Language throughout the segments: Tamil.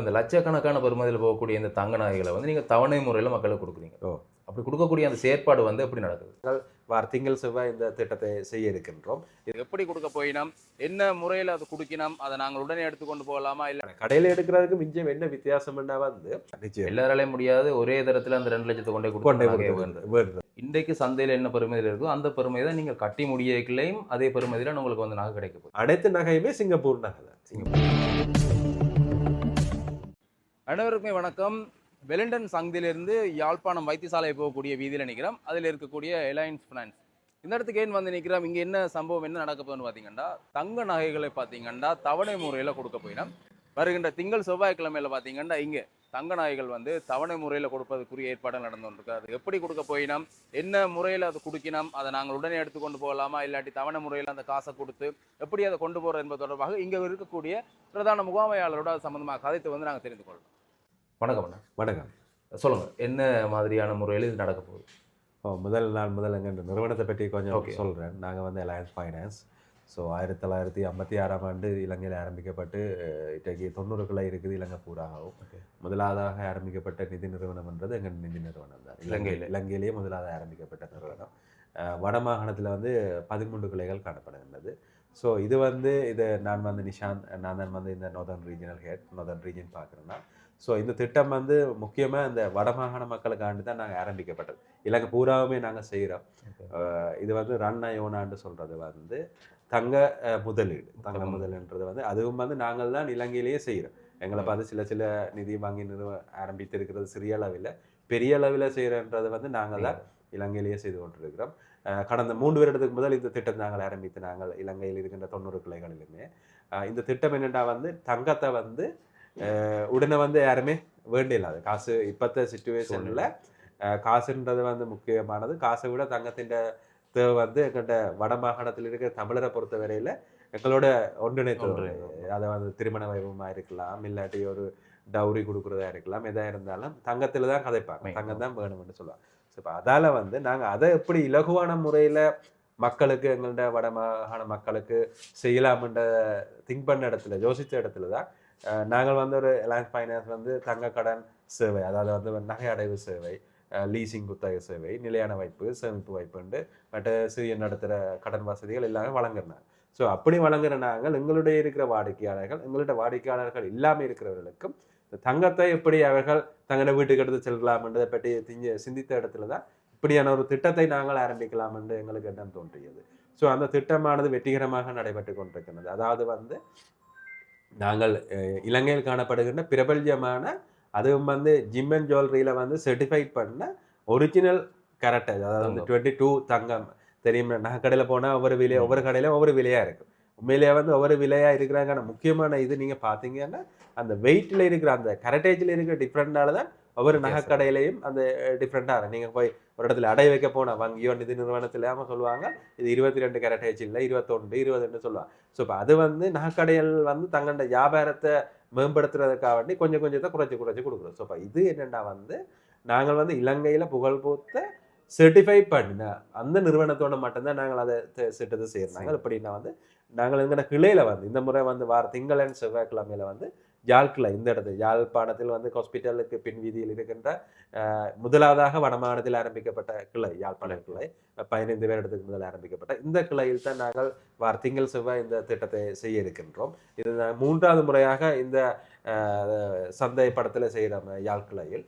இந்த லட்சக்கணக்கான பெறுமதியில் போகக்கூடிய இந்த தங்க நகைகளை வந்து நீங்கள் தவணை முறையில் மக்களுக்கு கொடுக்குறீங்க. ஓ. அப்படி கொடுக்கக்கூடிய அந்த செயற்பாடு வந்து எப்படி நடக்குது? வார திங்கள் செவ்வாய் இந்த திட்டத்தை செய்ய இருக்கின்றோம். இது எப்படி கொடுக்க போயினோம்? என்ன முறையில் அது குடிக்கணும் அதை நாங்கள் உடனே எடுத்துக்கொண்டு போகலாமா? இல்லை கடையில எடுக்கிறதுக்கு மிஞ்சம் என்ன வித்தியாசம்னா வந்து? நிச்சயம். எல்லாராலையும் முடியாது. ஒரே தரத்தில் அந்த ரெண்டு லட்சத்தை கொண்டே. வேறு. இன்றைக்கு சந்தையில் என்ன பெருமதியில் இருக்கோ அந்த பெருமதி தான் நீங்கள் கட்டி முடியக்கலையும் அதே பெருமதியில் உங்களுக்கு வந்து நகை கிடைக்க போகுது. அனைத்து நகையுமே சிங்கப்பூர் நகை தான். அனைவருக்குமே வணக்கம். வெலிண்டன் சங்கிலிருந்து யாழ்ப்பாணம் வைத்தியசாலை போகக்கூடிய வீதியில் நிற்கிறோம். அதில் இருக்கக்கூடிய எலையன்ஸ் ஃபினான்ஸ் இந்த இடத்துக்கு ஏன் வந்து நிற்கிறோம்? இங்கே என்ன சம்பவம் என்ன நடக்க போகுதுன்னு பார்த்தீங்கன்னா தங்க நகைகளை பார்த்தீங்கன்னா தவணை முறையில் கொடுக்க போயினோம். வருகின்ற திங்கள் செவ்வாய்க்கிழமையில பார்த்தீங்கன்னா இங்கே தங்க நகைகள் வந்து தவணை முறையில் கொடுப்பதற்குரிய ஏற்பாடு நடந்து கொண்டிருக்கு. அது எப்படி கொடுக்க போயினோம்? என்ன முறையில் அது கொடுக்கணும் அதை நாங்கள் உடனே எடுத்துக்கொண்டு போகலாமா? இல்லாட்டி தவணை முறையில் அந்த காசை கொடுத்து எப்படி அதை கொண்டு போகிறது என்பது தொடர்பாக இங்கே இருக்கக்கூடிய பிரதான முகாமையாளரோட அது சம்பந்தமாக கதைத்து வந்து நாங்கள் தெரிந்து கொள்ளலாம் வணக்கம் அண்ணா. வணக்கம். சொல்லுங்க என்ன மாதிரியான முறையில் இது நடக்க போகுது? ஓ, முதல் நாள் முதல் எங்கள் நிறுவனத்தை பற்றி கொஞ்சம். சொல்கிறேன் நாங்கள் வந்து அலையன்ஸ் ஃபைனான்ஸ் ஸோ ஆயிரத்தி தொள்ளாயிரத்தி ஐம்பத்தி ஆறாம் ஆண்டு இலங்கையில் ஆரம்பிக்கப்பட்டு இன்றைக்கு தொண்ணூறுக்குள்ள இருக்குது இலங்கை பூராகவும். முதலாவதாக ஆரம்பிக்கப்பட்ட நிதி நிறுவனம்ன்றது எங்கள் நிதி நிறுவனம் தான். இலங்கையில. இலங்கையிலேயே முதலாவது ஆரம்பிக்கப்பட்ட நிறுவனம். வடமாகாணத்தில் வந்து பதிமூன்று கிளைகள் காணப்படுகின்றது. ஸோ இது வந்து இது நான் வந்து நிஷாந்த் நான் தான் வந்து இந்த northern regional head northern region பார்க்குறேன்னா ஸோ இந்த திட்டம் வந்து முக்கியமாக இந்த வடமாகாண மக்களுக்காண்டி தான் நாங்கள் ஆரம்பிக்கப்பட்டது. இலங்கை பூராவுமே நாங்கள் செய்கிறோம். இது வந்து ரன்னா யோனான்னு சொல்கிறது வந்து தங்க முதலீடு. தங்க முதலீடுன்றது வந்து அதுவும் வந்து நாங்கள் தான் இலங்கையிலேயே செய்கிறோம் எங்களை பார்த்து சில சில நிதி வங்கி நிறுவ ஆரம்பித்திருக்கிறது சிறிய அளவில். பெரிய அளவில் செய்கிறன்றது வந்து நாங்கள் தான் இலங்கையிலேயே செய்து கொண்டிருக்கிறோம். கடந்த மூன்று வருடத்துக்கு முதல் இந்த திட்டம் நாங்கள் ஆரம்பித்து நாங்கள் இலங்கையில் இருக்கின்ற தொண்ணூறு கிளைகளிலுமே. இந்த திட்டம் என்னென்னா வந்து தங்கத்தை வந்து உடனே வந்து யாருமே வேண்டியலாது காசு இப்பத்த சுச்சுவேஷனில் காசுன்றது வந்து முக்கியமானது காசை விட தங்கத்தின் தேவை வந்து எங்கள்கிட்ட வட மாகாணத்தில் இருக்கிற தமிழரை பொறுத்த வரையில் எங்களோட ஒன்றிணைத்து ஒன்று. அதை வந்து திருமண வைபவமாக இருக்கலாம் இல்லாட்டி ஒரு டவுரி கொடுக்குறதா இருக்கலாம் எதா இருந்தாலும் தங்கத்தில் தான் கதைப்பாங்க. தங்கம் தான் வேணும்னு சொல்லுவாங்க ஸோ இப்போ அதால் வந்து நாங்கள் அதை எப்படி இலகுவான முறையில் மக்களுக்கு எங்கள்ட வட மாகாண மக்களுக்கு செய்யலாம்ன்ற திங்க் பண்ண இடத்துல யோசித்த இடத்துல தான் நாங்கள் வந்து ஒரு எலான்ஸ் ஃபைனான்ஸ் வந்து தங்க கடன் சேவை அதாவது வந்து நகை அடைவு சேவை லீசிங் குத்தகை சேவை நிலையான வைப்பு சேமிப்பு வைப்புண்டு மற்ற சிறிய நடத்துகிற கடன் வசதிகள் எல்லாமே வழங்குறாங்க ஸோ அப்படி வழங்குற நாங்கள் எங்களுடைய இருக்கிற வாடிக்கையாளர்கள் எங்களுடைய வாடிக்கையாளர்கள் இல்லாமல் இருக்கிறவர்களுக்கும் தங்கத்தை எப்படி அவர்கள் தங்களோட வீட்டுக்கு எடுத்து செல்லலாம்ன்றதை பற்றி திங்க சிந்தித்த இடத்துல தான் இப்படியான ஒரு திட்டத்தை நாங்கள் ஆரம்பிக்கலாம் என்று எங்களுக்கு எண்ணம் தோன்றியது. ஸோ அந்த திட்டமானது வெற்றிகரமாக நடைபெற்று கொண்டிருக்கிறது. அதாவது வந்து நாங்கள் இலங்கையில் காணப்படுகின்ற பிரபல்யமான அதுவும் வந்து ஜிம் அண்ட் ஜுவல்லரியில் வந்து சர்டிஃபைட் பண்ண ஒரிஜினல் கரெக்டாக அதாவது வந்து. டுவெண்ட்டி டூ தங்கம். தெரியும் நகை கடையில் போனால் ஒவ்வொரு விலை ஒவ்வொரு கடையிலும் ஒவ்வொரு விலையாக இருக்கும். உண்மையிலேயே வந்து ஒவ்வொரு விலையாக இருக்கிறாங்க. முக்கியமான இது நீங்கள் பார்த்தீங்கன்னா அந்த வெயிட்டில் இருக்கிற அந்த கரட்டேஜில் இருக்கிற டிஃப்ரெண்டால தான் ஒவ்வொரு நகை Yes, sir. கடையிலையும் அந்த டிஃப்ரெண்ட்டாக நீங்கள் போய் ஒரு இடத்துல அடை வைக்க போனால் வங்கியோ நிதி நிறுவனத்தில் அவங்க சொல்லுவாங்க இது இருபத்தி ரெண்டு கரட்டேஜ் இல்லை இருபத்தொன்று இருபதுன்னு சொல்லுவாங்க. ஸோ இப்போ அது வந்து நகைக்கடைகள் வந்து தங்களோட வியாபாரத்தை மேம்படுத்துறதுக்காக வேண்டி கொஞ்சம் கொஞ்சத்தை குறைச்சி குறைச்சி கொடுக்குறோம். ஸோ இப்போ இது என்னென்னா வந்து நாங்கள் வந்து இலங்கையில் புகழ்பூத்த சர்டிஃபை பண்ணின அந்த நிறுவனத்தோட மட்டும்தான் நாங்கள் அதை தி- திட்டத்தை செய்கிறாங்க எப்படின்னா வந்து நாங்கள் எங்கள் கிளையில வந்து இந்த முறை வந்து வார திங்களன் செவ்வாய்க்கிழமையில வந்து யாழ்கிளை இந்த இடத்துல யாழ்ப்பாணத்தில் வந்து ஹாஸ்பிட்டலுக்கு பின் வீதியில் இருக்கின்ற முதலாவதாக வடமாகாணத்தில் ஆரம்பிக்கப்பட்ட கிளை யாழ்ப்பாண கிளை. பதினைந்து பேர் இடத்துக்கு முதல் ஆரம்பிக்கப்பட்ட இந்த கிளையில் தான் நாங்கள் வார திங்கள் செவ்வாய் இந்த திட்டத்தை செய்ய இருக்கின்றோம். இது மூன்றாவது முறையாக இந்த சந்தை படத்தில் செய்கிறோம் யாழ் கிளையில்.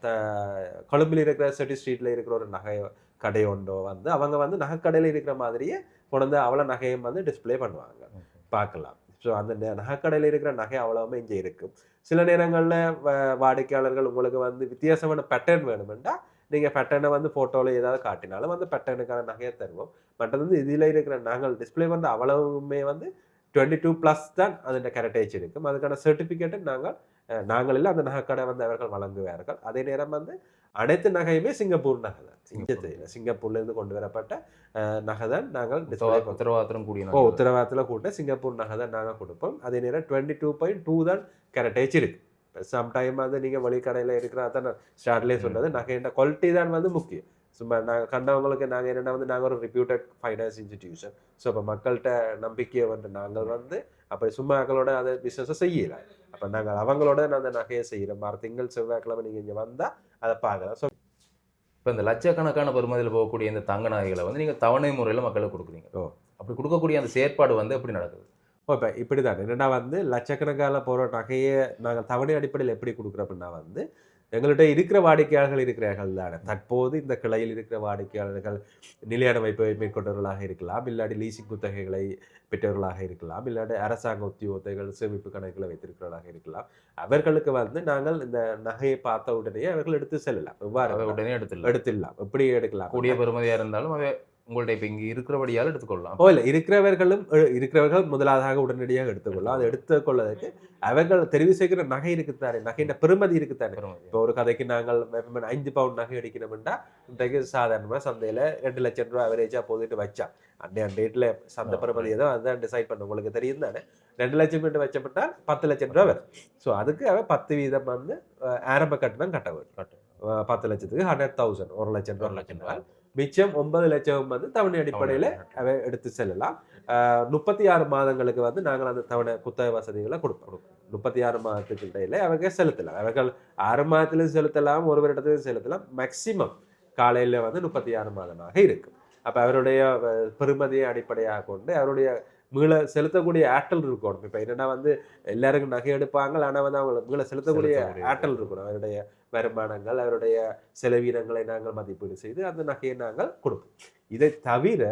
த- கொழும்பில் இருக்கிற செட்டி ஸ்ட்ரீட்டில் இருக்கிற ஒரு நகை கடை ஒன்றோ வந்து அவங்க வந்து நகைக்கடையில் இருக்கிற மாதிரியே கொண்டு வந்து அவ்வளோ நகையும் வந்து டிஸ்ப்ளே பண்ணுவாங்க. பார்க்கலாம். ஸோ அந்த நகைக்கடையில் இருக்கிற நகை அவ்வளவுமே இங்கே இருக்கும் சில நேரங்களில் வாடிக்கையாளர்கள் உங்களுக்கு வந்து வித்தியாசமான பேட்டர்ன் வேணுமெண்டா நீங்கள் பேட்டர்னை வந்து ஃபோட்டோவில் ஏதாவது காட்டினாலும் அந்த பேட்டர்னுக்கான நகையை தருவோம். மற்றது வந்து இதில் இருக்கிற நாங்கள் டிஸ்ப்ளே வந்து அவ்வளவுமே வந்து டுவெண்ட்டி டூ ப்ளஸ் தான் அதோட கரெக்டேஜ் இருக்கும். அதுக்கான சர்டிஃபிகேட்டை நாங்கள் நாங்கள் இல்லை அந்த நகைக்கடை வந்து அவர்கள் வழங்குவார்கள். அதே நேரம் வந்து அனைத்து நகையுமே சிங்கப்பூர் நகை தான். சிங்கத்தில் சிங்கப்பூர்லேருந்து கொண்டு வரப்பட்ட நகை தான் நாங்கள் டிஸ்ப்ளே உத்தரவா- உத்தரவாதம் கூடிய ஓ. உத்தரவாதத்தில் கூட்ட சிங்கப்பூர் நகை தான் நாங்கள் கொடுப்போம். அதே நேரம் டுவெண்ட்டி டூ பாயிண்ட் டூ தான் கரெக்டேஜ் இருக்கு. சம்டைம் வந்து நீங்கள் வெளிக்கடையில் இருக்கிற அதான் ஸ்டார்ட்லேயே சொன்னது நகைன்ற குவாலிட்டி தான் வந்து முக்கியம். சும்மா நாங்கள் கண்டவங்களுக்கு நாங்கள் என்னென்னா வந்து நாங்கள் ஒரு ரிப்யூட்டட் ஃபைனான்ஸ் இன்ஸ்டிடியூஷன் ஸோ இப்போ மக்கள்கிட்ட நம்பிக்கையை வந்து நாங்கள் வந்து அப்படி சும்மா மக்களோட அதை பிஸ்னஸை செய்யல. அப்போ நாங்கள் அவங்களோட அந்த நகையை செய்கிறோம் வார திங்கள் செவ்வாய்க்கிழமை நீங்கள் இங்கே வந்தால் அதை பார்க்கலாம். ஸோ இப்போ இந்த லட்சக்கணக்கான பெருமதியில் போகக்கூடிய இந்த தங்க நகைகளை வந்து நீங்கள் தவணை முறையில் மக்களுக்கு கொடுக்குறீங்க. ஓ. அப்படி கொடுக்கக்கூடிய அந்த செயற்பாடு வந்து எப்படி நடக்குது? இப்போ இப்படி தான் என்னென்னா வந்து லட்சக்கணக்கான போகிற நகையை நாங்கள் தவணை அடிப்படையில் எப்படி கொடுக்குறோம் அப்படின்னா வந்து எங்கள்கிட்ட இருக்கிற வாடிக்கையாளர்கள் இருக்கிறார்கள் தானே. தற்போது இந்த கிளையில் இருக்கிற வாடிக்கையாளர்கள் நிலையான வைப்பை மேற்கொண்டவர்களாக இருக்கலாம். இல்லாட்டி லீசிங் குத்தகைகளை பெற்றவர்களாக இருக்கலாம். இல்லாட்டி அரசாங்க உத்தியோகத்தைகள் சேமிப்பு கணக்குகளை வைத்திருக்கிறவர்களாக இருக்கலாம். அவர்களுக்கு வந்து நாங்கள் இந்த நகையை பார்த்த உடனே அவர்கள் எடுத்து செல்லலாம். அதை எவ்வாறு உடனே எடுத்துடலாம். எடுத்துடலாம். எப்படி எடுக்கலாம்? கூடிய பெருமதியாக இருந்தாலும் அவை உங்கள்ட்ட இப்போ இங்கே இருக்கிறபடியால் எடுத்துக்கொள்ளலாம். ஓ இல்லை இருக்கிறவர்களும் இருக்கிறவர்கள் முதலாவதாக உடனடியாக எடுத்துக்கொள்ளலாம். அதை எடுத்துக்கொள்வதற்கு அவர்கள் தெரிவு செய்கிற நகை இருக்குத்தானே நகையின் பெருமதி இருக்குத்தானே. இப்போ ஒரு கதைக்கு நாங்கள் ஐந்து பவுண்ட் நகை அடிக்கணும்னா இன்றைக்கு சாதாரணமாக சந்தையில் ரெண்டு லட்சம் ரூபா அவரேஜாக போதுட்டு வச்சா அன்றைய டேட்டில் சந்தை பெருமதி ஏதோ அதான் டிசைட் பண்ண உங்களுக்கு தெரியும் தானே. ரெண்டு லட்சம் மீட்டு வச்சப்பட்டா பத்து லட்சம் ரூபா வரும். ஸோ அதுக்கு அவன் பத்து வீதம் வந்து ஆரம்ப கட்டணம் கட்ட வேண்டும். பத்து லட்சத்துக்கு ஹண்ட்ரட் தௌசண்ட் ஒரு லட்சம் ஒரு லட்சம் லட்சம் மிச்சம் ஒன்பது லட்சம் வந்து தவணை அடிப்படையில் அவ எடுத்து செல்லலாம். முப்பத்தி ஆறு மாதங்களுக்கு வந்து நாங்கள் அந்த தவணை குத்தகை வசதிகளை கொடுப்போம். முப்பத்தி ஆறு மாதத்துக்கு இடையில அவங்க செலுத்தலாம். அவர்கள் ஆறு மாதத்திலும் செலுத்தலாம் ஒரு வருடத்திலும் செலுத்தலாம். மேக்சிமம் காலையில் வந்து முப்பத்தி ஆறு மாதமாக இருக்கும். அப்போ அவருடைய அஹ், பெறுமதியை அடிப்படையாக கொண்டு அவருடைய மீள செலுத்தக்கூடிய ஆற்றல் இருக்கணும். இப்போ என்னன்னா வந்து எல்லாருக்கும் நகை எடுப்பாங்க. ஆனால் வந்து அவங்க மீள செலுத்தக்கூடிய ஆற்றல் இருக்கணும். அவருடைய வருமானங்கள் அவருடைய செலவீனங்களை நாங்கள் மதிப்பீடு செய்து அந்த நகையை நாங்கள் கொடுப்போம். இதை தவிர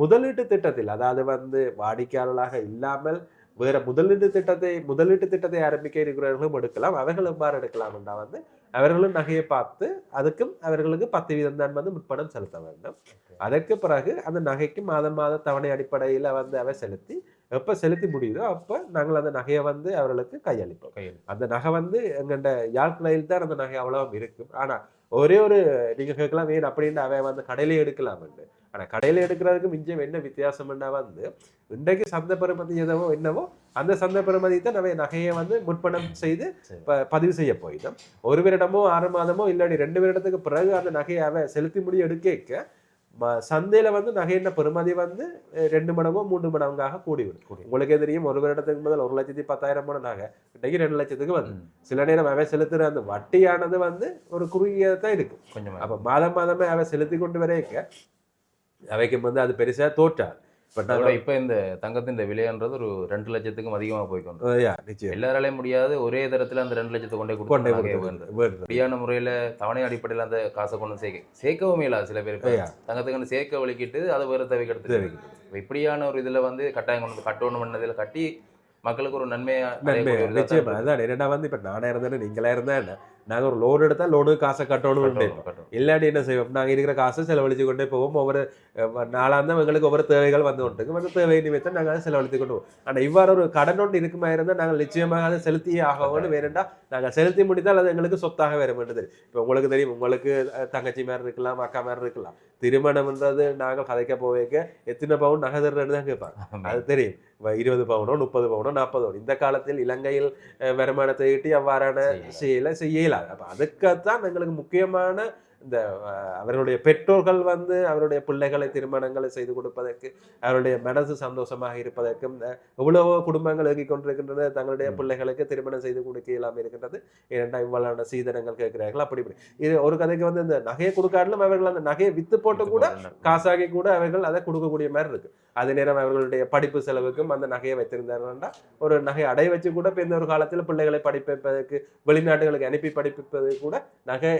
முதலீட்டு திட்டத்தில் அதாவது வந்து வாடிக்கையாளர்களாக இல்லாமல் வேற முதலீட்டு திட்டத்தை முதலீட்டு திட்டத்தை ஆரம்பிக்க இருக்கிறவர்களும் எடுக்கலாம். அவர்கள் எவ்வாறு எடுக்கலாம்னா வந்து அவர்களும் நகையை பார்த்து அதுக்கும் அவர்களுக்கு பத்து வீதம் தான் வந்து முற்பணம் செலுத்த வேண்டும். அதற்கு பிறகு அந்த நகைக்கு மாதம் மாத தவணை அடிப்படையில் வந்து அவை செலுத்தி எப்போ செலுத்தி முடியுதோ அப்போ நாங்கள் அந்த நகையை வந்து அவர்களுக்கு கையளிப்போம். அந்த நகை வந்து எங்கள்ட யாழ்ப்பாளையில் தான் அந்த நகை அவ்வளவு இருக்கும். ஆனா ஒரே ஒரு நீங்க கேட்கலாம் ஏன் அப்படின்னு அவன் வந்து கடையிலே எடுக்கலாம்னு. ஆனா கடையில எடுக்கிறதுக்கு மிஞ்சம் என்ன வித்தியாசம்னா வந்து இன்றைக்கு சந்தை பெறுமதி எதவோ என்னவோ அந்த சந்தை பெறுமதி தான் நம்ம நகையை வந்து முற்பணம் செய்து பதிவு செய்ய போயிட்டோம் ஒரு வருடமோ ஆறு மாதமோ இல்லாட்டி ரெண்டு வருடத்துக்கு பிறகு அந்த நகையை அவன் செலுத்தி முடி எடுக்க சந்தையில வந்து நகையின் பெறுமதி வந்து ரெண்டு மடங்கோ மூன்று மடங்காக கூடிவிடும். கூடி. உங்களுக்கே தெரியும் ஒரு வருடத்துக்கு முதல் ஒரு லட்சத்தி பத்தாயிரம் போன நகை இன்னைக்கு ரெண்டு லட்சத்துக்கு வந்து. சில நேரம் அவன் செலுத்துற அந்த வட்டியானது வந்து ஒரு குறுகியதான் இருக்கு கொஞ்சம் அப்ப மாதம் மாதமே அவன் செலுத்தி கொண்டு வரைக்க அவைக்கு வந்து அது பெருசா தோற்றாது. பட் அதோட இப்போ இந்த தங்கத்தின் விலைன்றது ஒரு ரெண்டு லட்சத்துக்கும் அதிகமாக போய்க்கொண்டு நிச்சயம். எல்லாராலையும் முடியாது ஒரே தரத்துல அந்த ரெண்டு லட்சத்தை கொண்டே கொண்டே கொடுத்து கொடுத்து. சரியான முறையில தவணை அடிப்படையில் அந்த காசை கொண்டு சேர்க்க சேர்க்கவும் இயலாது சில பேர். தங்கத்துக்கு சேர்க்க வலிக்கிட்டு அதை வேறு தேவைக்கு. இப்ப இப்படியான ஒரு இதுல வந்து கட்டாயம் கொண்டு கட்டணும் பண்ணதில் கட்டி மக்களுக்கு ஒரு நன்மையா நன்மை அடையக்கூடிய ஒரு இதா நிச்சயமா. தான் அதான் என்னடா வந்து இப்ப நானே இருந்தேன் நீங்களா இருந்தா என்ன நாங்க ஒரு லோன் எடுத்தா லோனு காசை கட்டணும். இல்லாட்டி என்ன செய்வோம்? நாங்க இருக்கிற காசை செலவழிச்சு கொண்டே போவோம். ஒவ்வொரு அஹ், நாளாந்தம் எங்களுக்கு ஒவ்வொரு தேவைகள் வந்து கொண்டு அந்த தேவை நிமித்தம் நாங்கள் அதை செலவழித்து கொண்டு போவோம். ஆனா இவ்வாறு ஒரு கடன் ஒன்று இருக்குமா இருந்தால் நாங்கள் நிச்சயமாக அதை செலுத்தியே ஆகணும்னு வேணுண்டா நாங்கள் செலுத்தி முடித்தால் அது எங்களுக்கு சொத்தாக வர வேண்டியது இப்போ உங்களுக்கு தெரியும் உங்களுக்கு தங்கச்சி மாதிரி இருக்கலாம் அக்கா மாதிரி இருக்கலாம். திருமணம்ன்றது நாங்கள் கதைக்க போவேக்க எத்தனை பவுன் நகை தர்றேன்னு தான் கேட்பாங்க. அது தெரியும். இருபது பவுனோ முப்பது பவுனோ நாற்பது பவுன். இந்த காலத்தில் இலங்கையில் வருமானத்தை ஈட்டி அவ்வாறான செய்யலாம். செயலை செய்ய இயலாது அப்போ அதுக்காகத்தான் எங்களுக்கு முக்கியமான இந்த அவர்களுடைய பெற்றோர்கள் வந்து அவருடைய பிள்ளைகளை திருமணங்களை செய்து கொடுப்பதற்கு அவருடைய மனசு சந்தோஷமாக இருப்பதற்கும் எவ்வளவோ குடும்பங்கள் இயங்கிக் கொண்டிருக்கின்றன தங்களுடைய. பிள்ளைகளுக்கு திருமணம் செய்து கொடுக்க இயலாமல் இருக்கின்றது. இரண்டா இவ்வளவான சீதனங்கள் கேட்கிறார்கள். அப்படி இப்படி. இது ஒரு கதைக்கு வந்து இந்த நகையை கொடுக்காட்டிலும் அவர்கள் அந்த நகையை வித்து போட்டு கூட காசாகி கூட அவர்கள் அதை கொடுக்கக்கூடிய மாதிரி இருக்கு. அதே நேரம் அவர்களுடைய படிப்பு செலவுக்கும் அந்த நகையை வைத்திருந்தார்கள்னா ஒரு நகை அடை வச்சு கூட இப்போ இந்த ஒரு காலத்தில் பிள்ளைகளை படிப்பதற்கு வெளிநாடுகளுக்கு அனுப்பி படிப்பது கூட நகை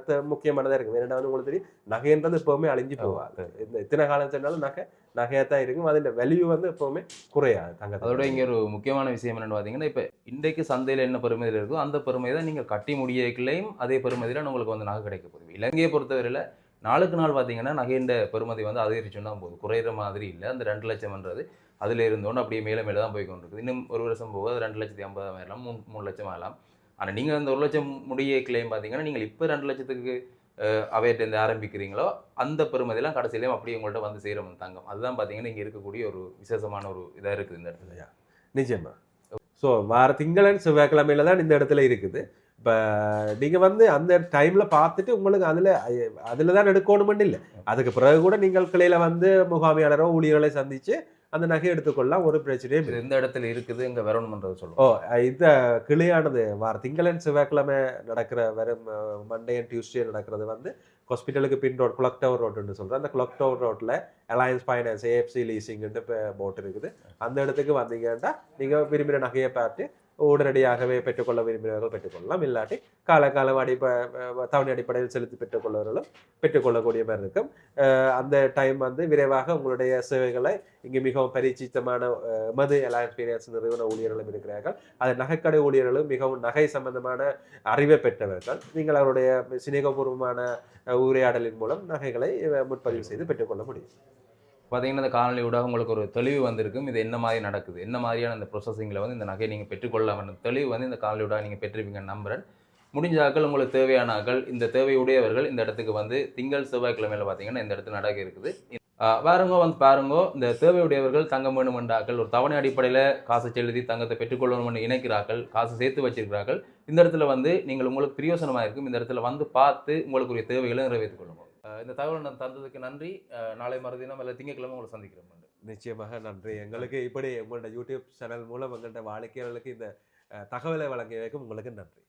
வ- வ- வ- த- முக்கியமானதா இருக்கு ரெண்டாவது உங்களுக்கு தெரியும் நகைன்றது எப்பவுமே அழிஞ்சு போவாது இந்த இத்தனை காலம் சென்றாலும் நகை நகையா தான் இருக்கும். அதோட வேல்யூ வந்து எப்பவுமே குறையாது தங்க அதோட இங்க ஒரு முக்கியமான விஷயம் என்னன்னு பார்த்தீங்கன்னா இப்போ இன்றைக்கு சந்தையில் என்ன பெருமதியில் இருக்கோ அந்த பெருமை தான் நீங்கள் கட்டி முடியக்கலையும் அதே பெருமதியில் உங்களுக்கு வந்து நகை கிடைக்க போகுது. இலங்கையை பொறுத்தவரையில் நாளுக்கு நாள் பார்த்தீங்கன்னா நகையின் பெருமதி வந்து அதிகரிச்சுன்னா போகுது. குறையிற மாதிரி இல்லை. அந்த ரெண்டு லட்சம்ன்றது அதில் இருந்தோன்னு அப்படியே மேலே மேலே தான் போய் கொண்டிருக்குது. இன்னும் ஒரு வருஷம் போக அது ரெண்டு லட்சத்தி ஐம்பதாயிரம் மூணு மூணு லட்சம் ஆகலாம். ஆனால் நீங்கள் அந்த ஒரு லட்சம் முடிய கிளைம் பார்த்தீங்கன்னா நீங்கள் இப்போ ரெண்டு லட்சத்துக்கு அவையிட்ட இருந்து ஆரம்பிக்கிறீங்களோ அந்த பெருமதியெல்லாம் கடைசியிலையும் அப்படியே உங்கள்கிட்ட வந்து சேரும் தங்கம். அதுதான் பார்த்தீங்கன்னா இங்கே இருக்கக்கூடிய ஒரு விசேஷமான ஒரு இதாக இருக்குது இந்த இடத்துல. நிச்சயமா. ஸோ வார திங்களன் செவ்வாய்க்கிழமையில தான் இந்த இடத்துல இருக்குது. இப்போ நீங்கள் வந்து அந்த டைமில் பார்த்துட்டு உங்களுக்கு அதில் அதில் தான் எடுக்கணுமென்னு இல்லை அதுக்கு பிறகு கூட நீங்கள் கிளையில் வந்து முகாமையாளரோ ஊழியர்களை சந்தித்து அந்த நகை எடுத்துக்கொள்ளலாம் ஒரு பிரச்சனையும் எந்த இடத்துல இருக்குது இங்க வரணும்ன்றது ஓ சொல்லுவோம் அஹ் இந்த கிளியானது வார திங்களன் செவ்வாய்க்கிழமை நடக்கிற வரும் மண்டே அண்ட் டியூஸ்டே நடக்கிறது வந்து ஹாஸ்பிட்டலுக்கு பின் ரோட் குளக் டவர் ரோடுன்னு சொல்கிறேன் அந்த குளக் டவர் ரோட்டில் அலையன்ஸ் ஃபைனான்ஸ் ஏஎஃப்சி லீசிங்னு இப்போ போட் இருக்குது. அந்த இடத்துக்கு வந்தீங்கன்னா நீங்கள் விரும்பின நகையை பார்த்து உடனடியாகவே பெற்றுக்கொள்ள விரும்பினவர்கள் பெற்றுக்கொள்ளலாம். இல்லாட்டி காலகால அடிப்ப தவணை அடிப்படையில் செலுத்தி பெற்றுக்கொள்ளவர்களும் பெற்றுக்கொள்ளக்கூடிய மாதிரி இருக்கும். அந்த டைம் வந்து விரைவாக உங்களுடைய சேவைகளை இங்கே மிகவும் பரிச்சித்தமான மது எமது அலையன்ஸ் நிறுவன ஊழியர்களும் இருக்கிறார்கள். அது நகைக்கடை ஊழியர்களும் மிகவும் நகை சம்பந்தமான அறிவை பெற்றவர்கள். நீங்கள் அவருடைய சிநேகபூர்வமான உரையாடலின் மூலம் நகைகளை முன்பதிவு செய்து பெற்றுக்கொள்ள முடியும். பார்த்தீங்கன்னா இந்த காலநிலை ஊடாக உங்களுக்கு ஒரு தெளிவு வந்திருக்கும். இது என்ன மாதிரி நடக்குது? என்ன மாதிரியான இந்த ப்ரொசஸிங்கில் வந்து இந்த நகையை நீங்கள் பெற்றுக்கொள்ள வேண்டும் தெளிவு வந்து இந்த காணொலி நீங்கள் பெற்றிருப்பீங்கன்னு நம்புகிறேன் முடிஞ்ச ஆக்கள் உங்களுக்கு தேவையான ஆக்கள் இந்த தேவையுடையவர்கள் இந்த இடத்துக்கு வந்து திங்கள் செவ்வாய்க்கிழமையில பார்த்தீங்கன்னா இந்த இடத்துல நடக்க இருக்குது. ஆஹ் வேறவங்க வந்து பாருங்க. இந்த தேவையுடையவர்கள் தங்கம் வேணும் ஒரு தவணை அடிப்படையில் காசு செலுத்தி தங்கத்தை பெற்றுக்கொள்ளணும்னு இணைக்கிறார்கள் காசு சேர்த்து வச்சிருக்கிறார்கள். இந்த இடத்துல வந்து நீங்கள் உங்களுக்கு பிரியோசனமாக இருக்கும். இந்த இடத்துல வந்து பார்த்து உங்களுக்குரிய தேவைகளை நிறைவேற்றிக் கொள்ளுங்க. இந்த தகவல் நான் தந்ததுக்கு நன்றி. நாளை மறுதினம் அல்ல திங்கட்கிழமை உங்களை சந்திக்கிறேன். நிச்சயமாக நன்றி. எங்களுக்கு இப்படி உங்களோட யூடியூப் சேனல் மூலம் எங்கள்கிட்ட வாடிக்கையாளர்களுக்கு இந்த தகவலை வழங்கியதற்கு உங்களுக்கு நன்றி.